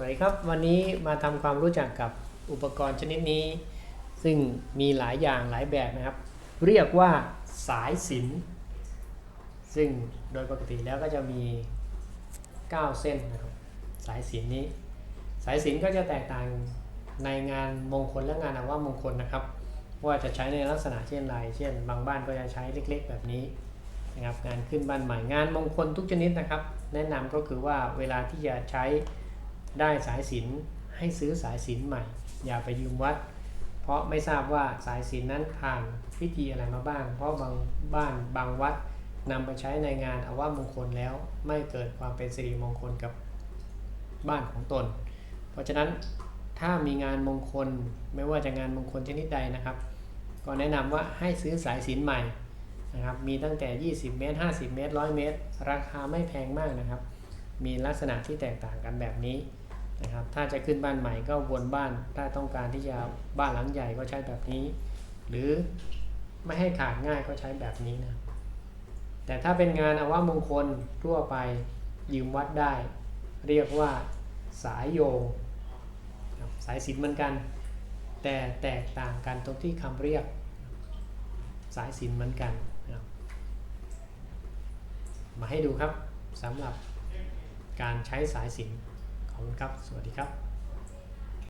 วัสดีครับ วันนี้มาทำความรู้จักกับอุปกรณ์ชนิดนี้ ซึ่งมีหลายอย่างหลายแบบนะครับ เรียกว่าสายสินซึ่งโดยปกติแล้วก็จะมี 9 เส้นนะครับสายสินนี้ สายสินก็จะแตกต่างในงานมงคลและงานอาวามงคลนะครับ ว่าจะใช้ในลักษณะเช่นไรเช่น บางบ้านก็จะใช้เล็ก ๆ แบบนี้นะครับงานขึ้นบ้านใหม่งานมงคลทุกชนิดนะครับ แนะนำก็คือว่าเวลาที่จะใช้ ได้สายสินให้ซื้อสายสินใหม่ อย่าไปยืมวัด เพราะไม่ทราบว่าสายสินนั้นผ่านพิธีอะไรมาบ้าง เพราะบางบ้านบางวัดนำไปใช้ในงานอาวามงคลแล้วไม่เกิดความเป็นสิริมงคลกับบ้านของตน เพราะฉะนั้นถ้ามีงานมงคลไม่ว่าจะงานมงคลชนิดใดนะครับ ก็แนะนำว่าให้ซื้อสายสินใหม่นะครับมีตั้งแต่ 20 เมตร 50 เมตร 100 เมตร ราคาไม่แพงมากนะครับ มีลักษณะที่แตกต่างกันแบบนี้นะครับ ถ้าจะขึ้นบ้านใหม่ก็วนบ้าน ถ้าต้องการที่จะบ้านหลังใหญ่ก็ใช้แบบนี้ หรือไม่ให้ขาดง่ายก็ใช้แบบนี้นะ แต่ถ้าเป็นงานอาวามงคลทั่วไปยืมวัดได้ เรียกว่าสายโยงสายสิญจนเหมือนกัน แต่แตกต่างกันตรงที่คำเรียกสายสิญจนเหมือนกัน มาให้ดูครับสำหรับ การใช้สายสินขอบคุณครับ สวัสดีครับ